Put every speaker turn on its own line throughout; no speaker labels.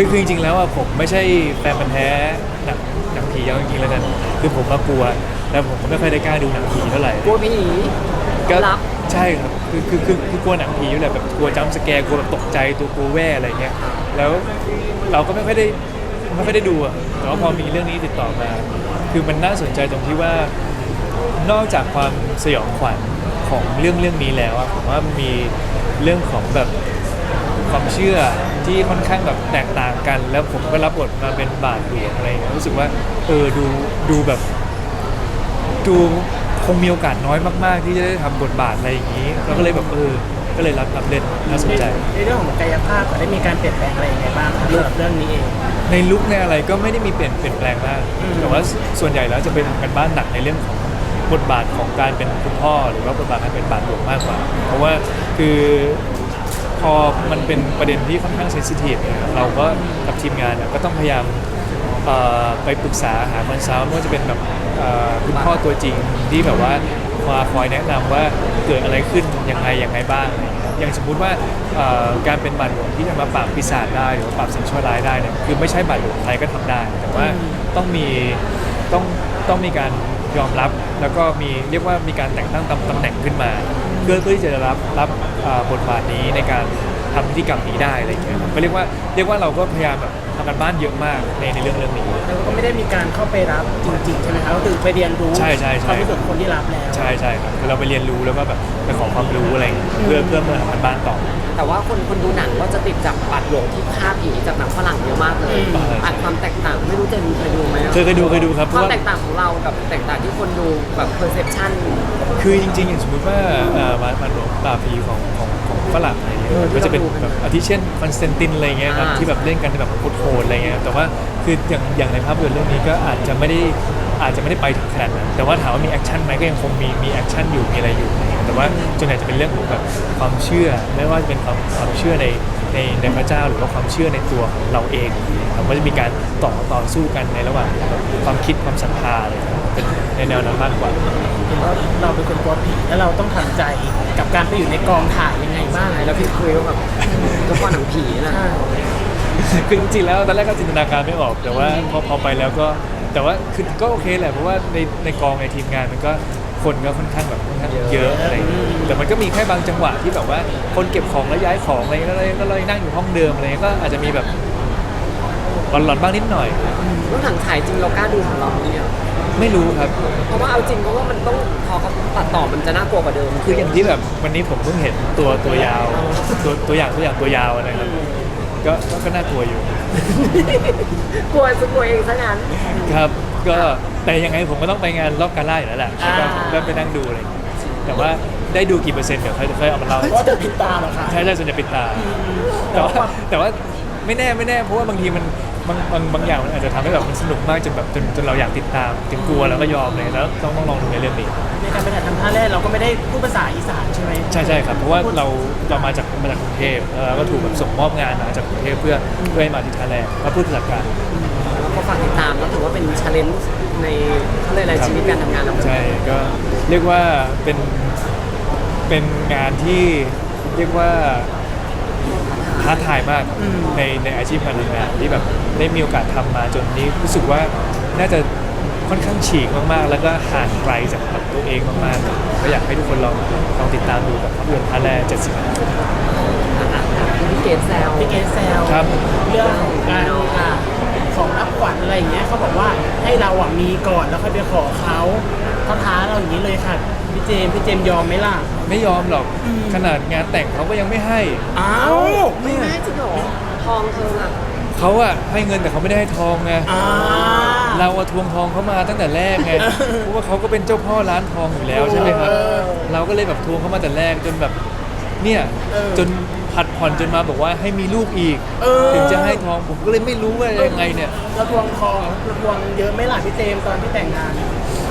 คือคือจริงๆแล้วอะผมไม่ใช่แฟนพันธุ์แท้หนังหนังผีเอาจริงๆแล้วกันคือผมมากลัวแล้วผมก็ไม่ค่อยได้กล้าดูหนังผีเท่าไหร่
กลัวผี
ก็
รับ
ใช่ครับคือคือคือคือกลัวหนังผีอยู่แหละแบบกลัวจัมป์สแกร์กลัวแบบตกใจตัวกลัวแว่อะไรเงี้ยแล้วเราก็ไม่ค่อยได้ไม่ค่อยได้ดูอะแต่ว่าพอมีเรื่องนี้ติดต่อมา คือมันน่าสนใจตรงที่ว่านอกจากความสยองขวัญของเรื่องเรื่องนี้แล้วอะผมว่ามันมีเรื่องของแบบ ความเชื่อที่ค่อนข้างแบบแตกต่างกัน แล้วผมก็รับบทมาเป็นบาทหลวงอะไรเงี้ยรู้สึกว่าเออดูดูแบบดูคงมีโอกาสน้อยมาก ๆ ที่จะได้ทำบทบาทอะไรอย่างนี้เราก็เลยแบบเออก็เลยรับรับเล่นน่าสนใจ
ในเรื่องของกายภาพได้มีการเปลี่ยนแปลงอะไรยังไงบ้างครับสำหรับเรื่องนี้เอง
ในลุคในอะไรก็ไม่ได้มีเปลี่ยนเปลี่ยนแปลงมาก
อืม
แต่ว่าส่วนใหญ่แล้วจะเป็นกันบ้านหนักในเรื่องของบทบาทของการเป็นคุณพ่อหรือว่าบทบาทการเป็นบาทหลวงมากกว่า เพราะว่าคือ พอมันเป็นประเด็นที่ค่อนข้างเซนซิทีฟเนี่ยเราก็กับทีมงานเนี่ยก็ต้องพยายามเอ่อไปปรึกษาหาคอนซัลท์ไม่ว่าจะเป็นแบบเอ่อคุณพ่อตัวจริงที่แบบว่ามาคอยแนะนำว่าเกิดอะไรขึ้นยังไงยังไงบ้างอะไรอย่างอย่างสมมุติว่าเอ่อการเป็นบาทหลวงที่จะมาปราบปีศาจได้หรือว่าปราบสิ่งชั่วร้ายได้เนี่ยคือไม่ใช่บาทหลวงใครก็ทำได้ แต่ว่าต้องมีต้องต้องมีการยอมรับแล้วก็มีเรียกว่ามีการแต่งตั้งตำตำแหน่งขึ้นมา พื่อเพื่อที่จะรับรับเอ่อบทบาทนี้ในการทำพิธีกรรมนี้ได้อะไรอย่างเงี้ยครับก็เรียกว่าเรียกว่าเราก็พยายามแบบทำกันบ้านเยอะมากในในเรื่องเรื่องนี้
แล้วก็ไม่ได้มีการเข้าไปรับจริงๆใช่ไหมครับก็คือไปเรียนรู้
ใช่ใช่ใช่
ความรู้สึกของคนที่รับแล้ว
ใช่ใช่ครับคือเราไปเรียนรู้แล้วก็แบบไปขอความรู้อะไรอย่างเงี้ยเพื่อเพื่อเมื่อทำกันบ้านต่อ
แต่ว่าคนคนดูหนังก็จะติดจากบาดหลวงที่ฆ่าผีจากหนังฝรั่งเยอะมากเลย
อืม
อัดความแตกต่างไม่รู้เจนเคยดูไหมอะ
เคยเคยดูเคยดูครับเพ
ควา
ราะ
ม
ว่า
แตกต่างของเรากับ แตกต่างที่คนดูแบบ perception
คือจริงๆอย่างสมมติว่าเอ่อมันมันหลวงป่าบผีของของของฝรั่งอะไรเงี้ย
เออ
ก็จะเป็น
ที่เราดูกัน
แบบอาทิเช่นคอนสแตนตินอะไรเงี้ยครับ
อ่า
ที่แบบเล่นกันแบบโหดๆอะไรเงี้ยแต่ว่าคืออย่างอย่างในภาพยนตร์เรื่องนี้ก็อาจจะไม่ได้อาจจะไม่ได้ไปถึงขนาดนั้นแต่ว่าถามว่ามีแอคชั่นไหมก็ยังคงมีมีแอคชั่นอยู่มีอะไรอยู่อะไรเงี้ยแต่ว่าส่วนใหญ่จะเป็นเรื่องของแบบความเชื่อไม่ว่าจะเป็นความความเชื่อใน ในในพระเจ้าหรือว่าความเชื่อในตัวของเราเองเราก็จะมีการต่อต่อสู้กันในระหว่างความคิดความศรัทธาอะไรเงี้ยเป็นในแนวนั้นมากกว่า
เห็นว่าเราเป็นคนกลัวผีแล้วเราต้องทำใจกับการไปอยู่ในกองถ่ายยังไงบ้าง
ใช่แล้วพี่คุยว่าแบบเจ้าพ่อหนังผีนะ
ใช่
คือจริงๆแล้วตอนแรกก็จินตนาการไม่ออก แต่ว่าพอพอไปแล้วก็แต่ว่าคือก็โอเคแหละเพราะว่าในในกองในทีมงานมันก็ คนก็ค่อนข้างแบบค่อนข้างเยอะอะไรอย่างเงี้ยแต่มันก็มีแค่บางจังหวะที่แบบว่าคนเก็บของแล้วย้ายของอะไรแล้วแล้วแล้วนั่งอยู่ห้องเดิมอะไรเงี้ยก็อาจจะมีแบบหลอนๆบ้างนิดหน่อย
รถถังฉายจริงเรากล้าดูของเราเนี่ย
ไม่รู้ครับ
เพราะว่าเอาจริงเพราะว่ามันต้องพอเขาตัดต่อมันจะน่ากลัวกว่าเดิม
คืออย่างที่แบบวันนี้ผมเพิ่งเห็นตัวตัวยาวตัวตัวอย่างตัวอย่างตัวยาวอะไรครับก็ก็ก็น่ากลัวอยู่
กลัวจะกลัวเองซะงั้น
ครับ ก็แต่ยังไงผมก็ต้องไปงานรอบการล่าอยู่แล้วแหละแล้วก็
อ่า
ก็ไปนั่งดูอะไรอย่างเงี้ยแต่ว่าได้ดูกี่เปอร์เซ็นต์เดี๋ยวค่อยค่อยเอามาเล่า
เพราะจะปิดตาเหรอคะ
ใช่ใช่ส่วนใหญ่ปิดตา แต่ว่าแต่ว่าไม่แน่ไม่แน่เพราะว่าบางทีมันบางบางบางอย่างมันอาจจะทำให้แบบมันสนุกมากจนแบบจนจนเราอยากติดตามถึงกลัวแล้วก็ยอมเลยแล้วต้องต้องลองดูในเรื่องนี้
ในการไปถ่ายทำท่าแรกเราก็ไม่ได้พูดภาษาอีสานใช่ไหม
ใช่ใช่ครับเพราะว่าเราเรามาจากมาจากกรุงเทพแล้วเราก็ถูกแบบส่งมอบงานมาจากกรุงเทพเพื่อเพื่อให้มาที่ท่าแรกก็พูดภาษากลาง
แล้ว ก็ฝากติดตามแล้วถือว่าเป็นชาเลนจ์ในเขาเลยกอะไรชีวิตการทำงานเรา
ใช่ก็เรียกว่าเป็นเป็นงานที่เรียกว่าท้าทายมากครับในในอาชีพการทำงานที่แบบได้มีโอกาสทำมาจนนี้รู้สึกว่าน่าจะค่อนข้างฉีกมากๆ แล้วก็ห่างไกลจากแบบตัวเองมากๆก็อยากให้ทุกคนลองลองติดตามดูกับภาพยนตร์ท่าแรก70นาที
พี่เกดแซว
พี่เกสแซล
ครับ
เรื่องของการอ่า ของรับขวัญอะไรอย่างเงี้ยเขาบอกว่าให้เราอะมีก่อนแล้วค่อยไปขอเขาเขาท้าเราอย่างนี้เลยค่ะพี่เจมส์พี่เจมส์ยอมไหมล่ะ
ไม่ยอมหรอกขนาดงานแต่งเขาก็ยังไม่ให้
อ้าว
ไม่แม่จริงเหรอทองเธออะ
เขาอะให้เงินแต่เขาไม่ได้ให้ทองไง
อ่า
เราอะทวงทองเขามาตั้งแต่แรกไงเพราะว่าเขาก็เป็นเจ้าพ่อร้านทองอยู่แล้วใช่ไหมครับ
เออ
เราก็เลยแบบทวงเขามาแต่แรกจนแบบเนี่ย
เออ
จน ผัดผ่อนจนมาบอกว่าให้มีลูกอีก
เออ
ถึงจะให้ทองผมก็เลยไม่รู้ว่ายังไงเนี่ย
เราทวงทองเราทวงเยอะไหมล่ะพี่เจมส์ตอนที่แต่งงาน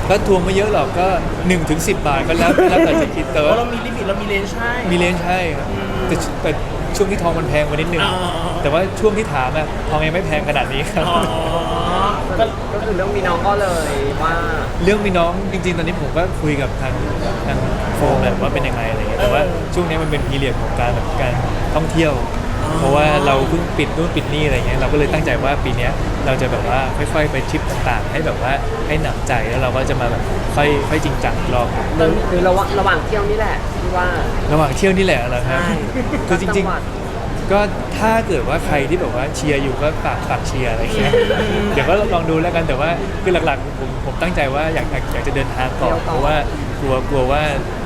ก็ทวงไม่เยอะหรอกก็1นถึงสิบาทก็แล้วแล้วแต่จะคิดแต่
เพ
ว่า
ราะเรามีลิมิตเรามีเลนส์ให้
มีเลนส์ให้ครับ แต่แต่ช่วงที่ทองมันแพงกว่านิดนึง
อ๋อ
แต่ว่าช่วงที่ถามอะทองยังไม่แพงขนาดนี้ครับ
อ๋อก็
ก็คือเรื่องมีน้องก็เลยว่า
เรื่องมีน้องจริงๆ ตอนนี้ผมก็คุยกับทางทางโฟมแหละว่าเป็นยังไงอะไรเงี้ยแต่ว่าช่วงนี้มันเป็นพีเรียดของการแบบการท่องเที่ยว เพราะว่าเราเพิ่งปิดนู่นปิดนี่อะไรเงี้ยเราก็เลยตั้งใจว่าปีเนี้ยเราจะแบบว่าค่อยๆไปทริปต่างๆ ให้แบบว่าให้หนำใจแล้วเราก็จะมาแบบค่อยค่อยจริงจังอีกรอบหนึ่ง
หรือหรือระหว่างระหว่างเที่ยวนี่แหละที่ว่า
ระหว่างเที่ยวนี่แหละเหรอครับ
ใช่
คือจริง
จัหวัด
ๆก็ถ้าเกิดว่าใครที่แบบว่าเชียร์อยู่ก็ฝากฝากเชียร์อะไรเงี้ย เดี๋ยวก็ลองดูแล้วกันแต่ว่าคือหลักๆผมผมตั้งใจว่าอยากอยากอยากจะเดินทางก่อนเพราะว่ากลัวกลัวว่า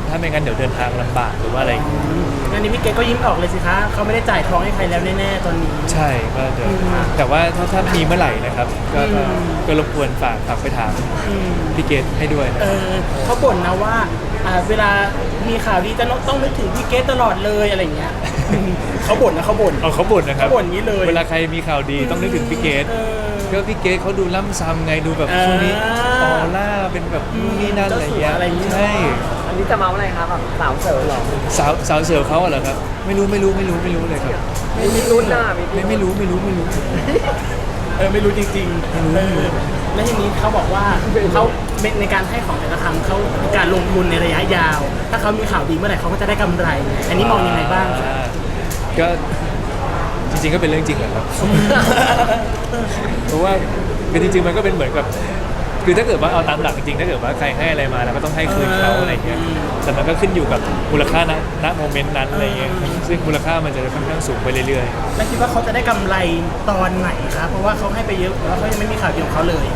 ถ้าไม่งั้นเดี๋ยวเดินทางลำบากหรือว่าอะไรอย่างเงี้ย
งานนี้พี่เกดก็ยิ้มออกเลยสิคะเขาไม่ได้จ่ายทองให้ใครแล้วแน่ๆตอนนี้
ใช่ก็เดี๋ยวแต่ว่าถ้าถ้ามีเมื่อไหร่นะครับก็ก็
อืม
ก็รบกวนฝากฝากไปถาม
อืม
พี่เกตให้ด้วยนะ
เออเขาบ่นนะว่าอ่า เวลามีข่าวดีจะต้องนึกถึงพี่เกดตลอดเลยอะไรอย่างเงี้ยเขาบ่นนะเขาบ่น
เอาเขาบ่นนะครับ
เขาบ่นอย่างนี้เลย
เวลาใครมีข่าวดีต้องนึกถึงพี่เกต
เออ
ก็พี่เกตเขาดูล่ำซ้ำไงดูแบบ
อ่า
ช่วงนี้ออร่าเป็นแบบนู่นนี่นั่นอะไรอย่างเงี้ย
เจ้าสัวอะไรอย่างงี้
ใช่
อันนี้จะเมาอะไรคะแบบสาวเสิร์ฟเหรอ
สาวสาวเสือเขาอะเหรอครับ ไม่รู้ไม่รู้ไม่รู้ไม่รู้เลยครับ
ไม่มีรุ่นน่ะ
ไม่ไม่รู้ไม่รู้ไม่รู้
เออไม่รู้จริงๆเออแล้วทีนี้เขาบอกว่าเขาในการให้ของแต่ละครั้งเขามีการลงทุนในระยะยาว ถ้าเขามีข่าวดีเมื่อไหร่เขาก็จะได้กำไร อันนี้มองยังไงบ้างครับ
อ่ก็จริงๆก็เป็นเรื่องจริงแหละครับ เพราะว่าคือจริงๆมันก็เป็นเหมือนกับ คือถ้าเกิดว่าเอาตามหลักจริงๆถ้าเกิดว่าใครให้อะไรมาเราก็ต้องให้คืนเขาอะไรเงี้ยแต่มันก็ขึ้นอยู่กับมูลค่าณณโมเมนต์นั้นอะไรเงี้ยซึ่งมูลค่ามันจะค่อนข้างสูงไปเรื่อย
แล้วคิดว่าเขาจะได้กำไรตอนไหนครับเพราะว่าเขาให้ไปเยอะแล้วเขายังไม่มีข่าวดีของเขาเลย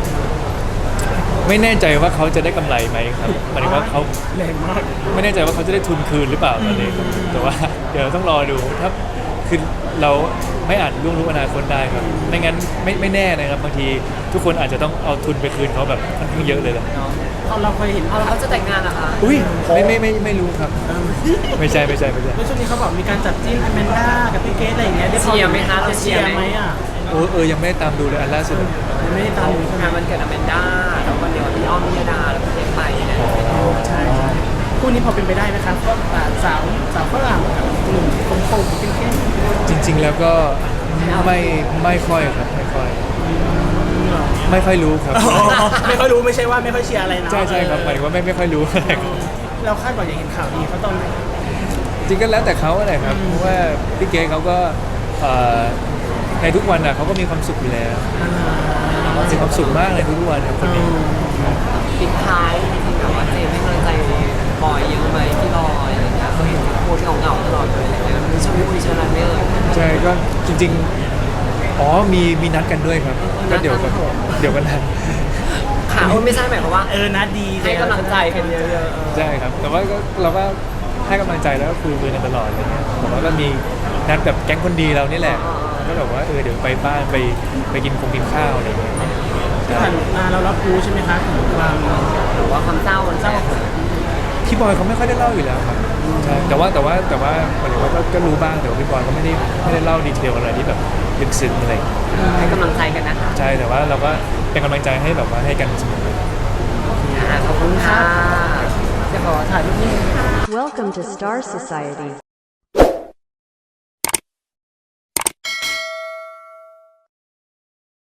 ๆ ไม่แน่ใจว่าเขาจะได้กำไรไหมครับหมายถึงว่าเขา
แรงมาก
ไม่แน่ใจว่าเขาจะได้ทุนคืนหรือเปล่าตอนนี้ครับแต่ว่าเดี๋ยวต้องรอดูถ้า คือเราไม่อาจล่วงรู้อนาคตได้ครับ ไม่งั้นไม่ไม่แน่นะครับบางทีทุกคนอาจจะต้องเอาทุนไปคืนเขาแบบค่อนข้างเยอะเลยแหละ
เราเราเคยเห็น
เอาแล้วเขาจะแต่งงานเหรอคะ
อุ้ยไม่ไม่ไม่ไม่รู้ครับ ไม่ใช่ไม่ใช่ไม่ใช่
แล้วช่วงนี้เขาบอกมีการจับจิ้นอแมนด้ากับพี่เกสอะไรอย่างเงี้ยได้พอ
เชียร์ไหมคะ
จะ
จะ
เชี
เชี
ย
ย
ร์
ร์
ไห
ไห
ม
ม
อะ
โอ้เออยังไม่ได้ตามดูเลยอันล่าสุด
ยังไม่ได้ตามดูใช่ไหม
งานวันเกิดอแมนด้าแล้ววันเดียวพี่อ้อมพิยดาแล้วพี่เจมไปเนี่ย
ใช่ใช่คู่นี้พอเป็นไปได้ไหมครับก็สาวสาวฝรั่งกับหนุ่มคมคมเป็นแค่
จ ริง ๆ แล้วก็ไม่ไม่ค่อยครับไม่ค่อย ไม่ค่อยรู้ครับ
ไม่ค่อยรู้ไม่ใช่ว่าไม่ค่อยเชียร์อะไรนะ
ใช่ใช่ครับหมายถึงว่าไม่ไม่ค่อยรู้อะไรครับ
เราคาดหวังอยากเห็นข่าวดีเขาตอนไหน
จริงก็แล้วแต่เขาอะไรครับเพราะว่าพี่เก๋เขาก็เอ่อในทุกวันอะเขาก็มีความสุขอยู่แล้วมีความสุขมากเลยทุกๆวันครับคนนี้
ปิดท้ายจริงๆแบบว่าเจมให้กำลังใจบอยเยอะไหมที่รอยอะไรเงี้ยเขาเห็นโพสเหงาๆตลอดเลยอะไรเงี้ยมีช่วงที่คุยเชิญอะไรไม่เอ่ย
ใช่ ก็จริง ๆ อ๋อมีมีนัดกันด้วยครับ ก็เดี๋ยวกันเดี๋ยวกันนัด
ค่ะโอ้ยไม่ใช่หมายความว่า
เออนะดี
ให้กำลังใจกันเยอะ
ใช่ครับ แต่ว่าก็เราก็ให้กำลังใจแล้วก็คุยคุยกันตลอดอะไรเงี้ยแต่ว่าก็มีนัดแบบแก๊งคนดีเรานี่แหละ ก็แบบว่าเออเดี๋ยวไปบ้านไปไปกินคงกินข้าวอะไรเงี้ย
ที่ผ่านมาเรารับรู้ใช่ไหมคะถึงความ
ๆหรือว่าความเศร้ามันเศร้า
พี่บอยเขาไม่ค่อยได้เล่าอยู่แล้วครับ ใช่แต่ว่าแต่ว่าแต่ว่าหมายถึงว่าก็ก็รู้บ้างแต่ว่าพี่บอยก็ไม่ได้ไม่ได้เล่าดีเทลอะไรที่แบบลึกซึ้งอะไร
ให้กำลังใจกันนะคะ
ใช่แต่ว่าเราก็เป็นกำลังใจให้แบบว่าให้กันเสมอ
อ่าขอบคุณค่ะ
จะขอถ่ายรูปนี้
Welcome to Star Society.